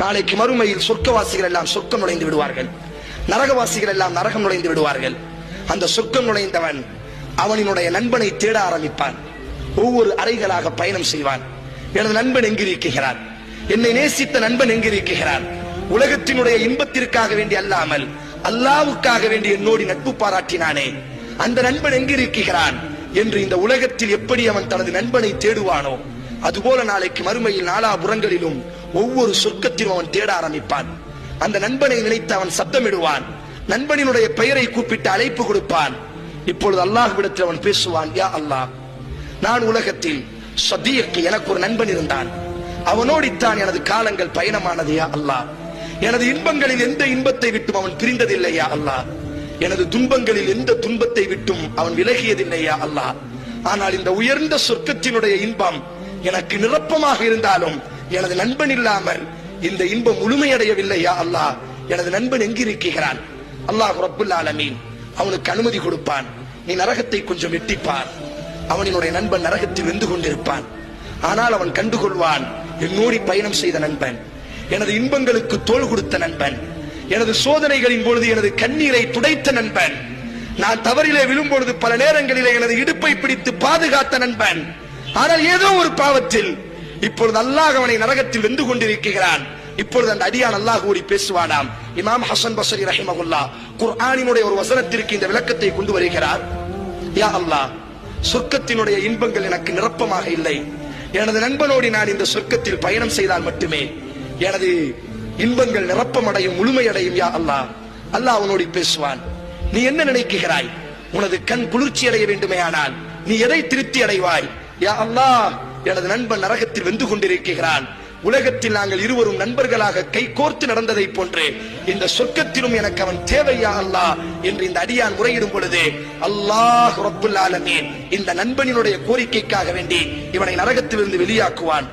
நாளைக்கு மறுமையில் சொர்க்கவாசிகள் எல்லாம் சொர்க்கம் நுழைந்து விடுவார்கள். நரகவாசிகள் எல்லாம் நரகம் நுழைந்து விடுவார்கள். அந்த சொர்க்கம் நுழைந்தவன் அவனினுடைய நண்பனை தேட ஆரம்பிப்பான். ஒவ்வொரு அறைகளாக பயணம் செய்வான். எனது நண்பன் எங்கிருக்கிறான் என்னை நேசித்த நண்பன் எங்கிருக்கிறான் உலகத்தினுடைய இன்பத்திற்காக வேண்டி அல்லாமல் அல்லாவுக்காக வேண்டி என்னோடி நட்பு பாராட்டினானே. அந்த நண்பன் எங்கிருக்கிறான்? என்று இந்த உலகத்தில் எப்படி அவன் தனது நண்பனை தேடுவானோ அதுபோல நாளைக்கு மறுமையில் நாலாபுறங்களிலும் ஒவ்வொரு சொர்க்கத்திலும் அவன் தேட ஆரம்பிப்பான். அந்த நண்பனை நினைத்து அவன் சப்தமிடுவான். நண்பனினுடைய பெயரை கூப்பிட்டு அழைப்பு கொடுப்பான். இப்பொழுது அல்லாஹ்விடத்தில் அவன் பேசுவான் யா அல்லாஹ் நான் உலகத்தில் சதியக்கு எனக்கு ஒரு நண்பன் இருந்தான். அவனோடித்தான் எனது காலங்கள் பயணமானது யா அல்லாஹ். எனது இன்பங்களில் எந்த இன்பத்தை விட்டும் அவன் பிரிந்ததில்லையா அல்லாஹ். எனது துன்பங்களில் எந்த துன்பத்தை விட்டும் அவன் விலகியதில்லையா அல்லாஹ். ஆனால் இந்த உயர்ந்த சொர்க்கத்தினுடைய இன்பம் எனக்கு நிரப்பமாக இருந்தாலும் எனது நண்பன் இல்லாமல் இந்த இன்பம் முழுமையடையவில்லையா அல்லாஹ்? எனது நண்பன் எங்கிருக்கிறான்? அல்லாஹ் ரப்புல் ஆலமீன் அவனுக்கு அனுமதி கொடுப்பான். நீ நரகத்தை கொஞ்சம் வெட்டிப்பார் அவனினுடைய நண்பன் நரகத்தில் வெந்து கொண்டிருப்பான். ஆனால் அவன் கண்டுகொள்வான் என்னோடி பயணம் செய்த நண்பன் எனது இன்பங்களுக்கு தோல் கொடுத்த நண்பன் எனது சோதனைகளின் பொழுது எனது கண்ணீரை துடைத்த நண்பன் நான் தவறிலே விழும்பொழுது பல நேரங்களிலே எனது இடுப்பை பிடித்து பாதுகாத்த நண்பன் ஆனால் ஏதோ ஒரு பாவத்தில் இப்பொழுது அல்லாஹ் அவனை நரகத்தில் வெந்து கொண்டிருக்கிறான். இப்பொழுது அந்த அடியான் அல்லாஹ் கூடி பேசுவானாம். இமாம் ஹசன் பசரி ரஹிமகுல்லா குர்ஆனினுடைய ஒரு வசனத்திற்கு இந்த விளக்கத்தை கொண்டு வருகிறார். யா அல்லாஹ் சொர்க்கத்தினுடைய இன்பங்கள் எனக்கு நிரப்பமாக இல்லை. எனது நண்பனோடு நான் இந்த சொர்க்கத்தில் பயணம் செய்தால் மட்டுமே எனது இன்பங்கள் நிரப்பமடையும் முழுமையடையும் யா அல்லாஹ். அல்லாஹ் அவனோடு பேசுவான். நீ என்ன நினைக்கிறாய்? உனது கண் குளிர்ச்சி அடைய வேண்டுமேயானால் நீ எதை திருப்தி அடைவாய்? யா அல்லாஹ் எனது நண்பன் நரகத்தில் வெந்து கொண்டிருக்கிறான். உலகத்தில் நாங்கள் இருவரும் நண்பர்களாக கை கோர்த்து நடந்ததை போன்று இந்த சொர்க்கத்திலும் எனக்கு அவன் தேவையா அல்லாஹ் என்று இந்த அடியான் முறையிடும் பொழுது அல்லாஹ் ரப்புல் ஆலமீன் இந்த நண்பனினுடைய கோரிக்கைக்காக வேண்டி இவனை நரகத்திலிருந்து வெளியாக்குவான்.